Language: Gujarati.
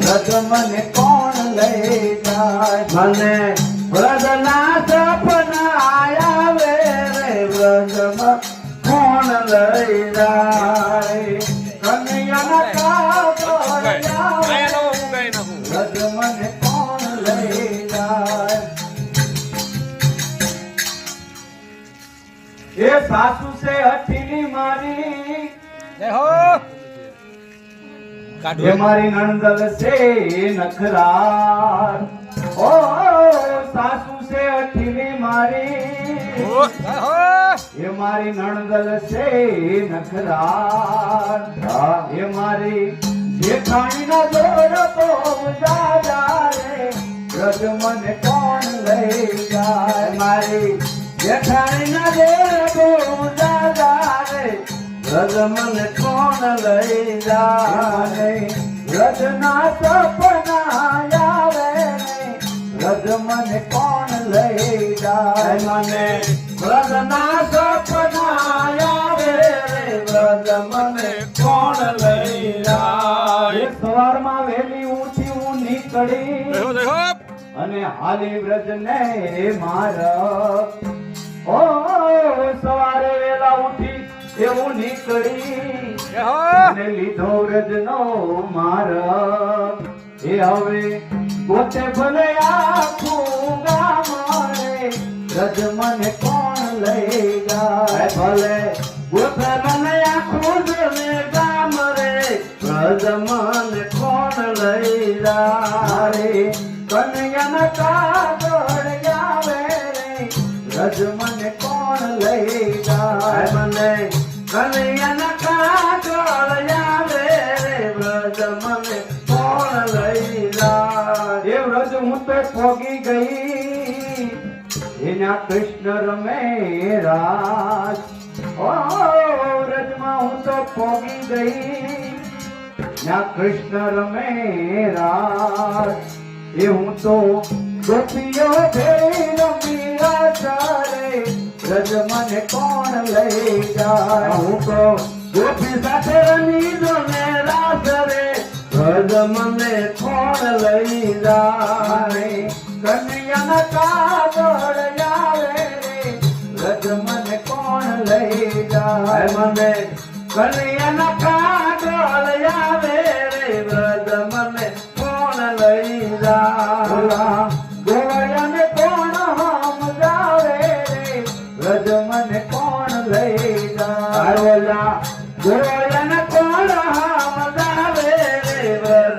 વ્રજ મને કોણ લઈ જાય? મને વ્રજના સપના આવે રે વ્રજમાં કોણ લઈ જાય? કનૈયાના આવે મને કોણ લઈ જાય? એ સાસુ છે હઠીની મારી. એ મારી નણંદલ છે નખરાર. ઓ સાસુ છે અઠીની મારી. એ મારી નણંદલ છે નખરાર. એ મારી જેઠાણી ના જોર તો દાદા રે. વ્રજ મને કોણ લઈ જાય? મારી જેઠાણી ના જોર તો દાદા રે વ્રજ કોણ લઈ જાય વ્રજના સપના આવે વ્રજ કોણ લઈ જાય મને વ્રજના સપના આવે કોણ લઈ જાય સવારમાં વહેલી ઉઠી હું નીકળી. અને હાલી વ્રજ ને માર ઓ સવારે વેલા ઉઠી એવું નીકળી લીધો રજનો માર. એ હવે પોતે ભલે આખું ગામ રે મને કોણ લઈ જાય? ભલે. પોતે મને આખું જને ગામ રે વ્રજ મને કોણ લઈ જાય? રે કનૈયાના કાગળ આવે રે મને કોણ લઈ જાય? મને કનૈયાના વ્રજ હું તો પોગી ગઈ કૃષ્ણ રમે રાજ. ઓ, વ્રજમાં હું તો પોગી ગઈ ના કૃષ્ણ રમે રાજ. એ હું તો ગોપીઓ રમી હું ગોપી સાથે રમી દો ને રાસ રે રજ મને કોણ લઈ જાય કન્યાના કાગળ આવે રે, રજ મને કોણ લઈ જાય? મને કન્યાના કાગળ அருவல்லா குருவல்லா